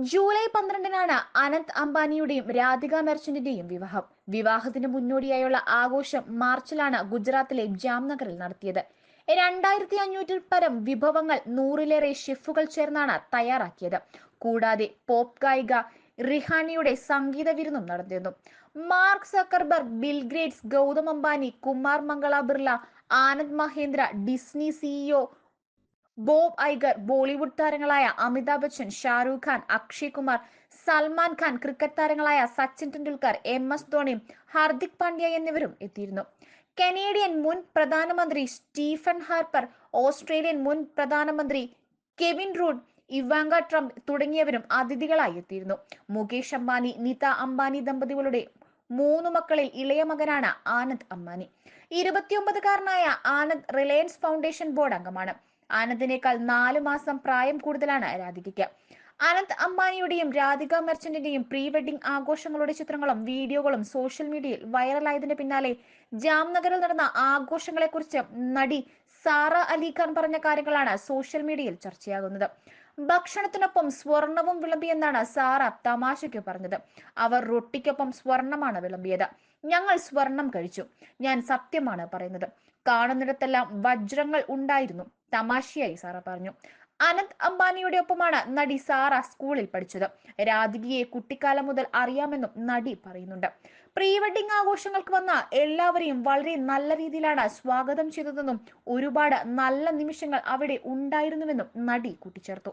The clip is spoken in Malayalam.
ജൂലൈ പന്ത്രണ്ടിനാണ് അനന്ത് അംബാനിയുടെയും രാധിക മെർച്ചന്റിന്റെയും വിവാഹം. വിവാഹത്തിന് മുന്നോടിയായുള്ള ആഘോഷം മാർച്ചിലാണ് ഗുജറാത്തിലെ ജാംനഗറിൽ നടത്തിയത്. രണ്ടായിരത്തി അഞ്ഞൂറ്റിൽ പരം വിഭവങ്ങൾ നൂറിലേറെ ഷെഫുകൾ ചേർന്നാണ് തയ്യാറാക്കിയത്. കൂടാതെ പോപ്പ് ഗായിക റിഹാനിയുടെ സംഗീത വിരുന്നും നടന്നിരുന്നു. Mark Zuckerberg Bill Gates Gautam Ambani Kumar Mangala Birla Anand Mahindra Disney CEO Bob Iger Bollywood താരങ്ങളായ അമിതാഭ് ബച്ചൻ ഷാരൂഖ് ഖാൻ അക്ഷയ് കുമാർ സൽമാൻ ഖാൻ ക്രിക്കറ്റ് താരങ്ങളായ സച്ചിൻ ടെണ്ടുൽക്കർ എം എസ് ധോണി ഹാർദിക് പാണ്ഡ്യ എന്നിവരും എത്തിയിരുന്നു. കനേഡിയൻ മുൻ പ്രധാനമന്ത്രി സ്റ്റീഫൻ ഹാർപ്പർ ഓസ്ട്രേലിയൻ മുൻ പ്രധാനമന്ത്രി കെവിൻ റൂഡ് ഇവാങ്ക ട്രംപ് തുടങ്ങിയവരും അതിഥികളായി എത്തിയിരുന്നു. മുകേഷ് അംബാനി നിത അംബാനി ദമ്പതികളുടെ മൂന്ന് മക്കളിൽ ഇളയ മകനാണ് ആനന്ദ് അംബാനി. ഇരുപത്തിയൊമ്പതുകാരനായ ആനന്ദ് റിലയൻസ് ഫൗണ്ടേഷൻ ബോർഡ് അംഗമാണ്. ആനന്ദിനേക്കാൾ നാലു മാസം പ്രായം കൂടുതലാണ് രാധികയ്ക്ക്. അനന്ത് അംബാനിയുടെയും രാധിക മെർച്ചന്റിന്റെയും പ്രീ വെഡിംഗ് ആഘോഷങ്ങളുടെ ചിത്രങ്ങളും വീഡിയോകളും സോഷ്യൽ മീഡിയയിൽ വൈറലായതിന് പിന്നാലെ ജാംനഗറിൽ നടന്ന ആഘോഷങ്ങളെക്കുറിച്ച് നടി സാറ അലിഖാൻ പറഞ്ഞ കാര്യങ്ങളാണ് സോഷ്യൽ മീഡിയയിൽ ചർച്ചയാകുന്നത്. ഭക്ഷണത്തിനൊപ്പം സ്വർണവും വിളമ്പിയെന്നാണ് സാറ തമാശയ്ക്ക് പറഞ്ഞത്. അവർ റൊട്ടിക്കൊപ്പം സ്വർണമാണ് വിളമ്പിയത്. ഞങ്ങൾ സ്വർണം കഴിച്ചു. ഞാൻ സത്യമാണ് പറയുന്നത്. കാണുന്നിടത്തെല്ലാം വജ്രങ്ങൾ ഉണ്ടായിരുന്നു. തമാശയായി സാറ പറഞ്ഞു. അനന്ത് അംബാനിയുടെ ഒപ്പമാണ് നടി സാറ സ്കൂളിൽ പഠിച്ചത്. രാധികയെ കുട്ടിക്കാലം മുതൽ അറിയാമെന്നും നടി പറയുന്നുണ്ട്. പ്രീ വെഡിംഗ് ആഘോഷങ്ങൾക്ക് വന്ന എല്ലാവരെയും വളരെ നല്ല രീതിയിലാണ് സ്വാഗതം ചെയ്തതെന്നും ഒരുപാട് നല്ല നിമിഷങ്ങൾ അവിടെ ഉണ്ടായിരുന്നുവെന്നും നടി കൂട്ടിച്ചേർത്തു.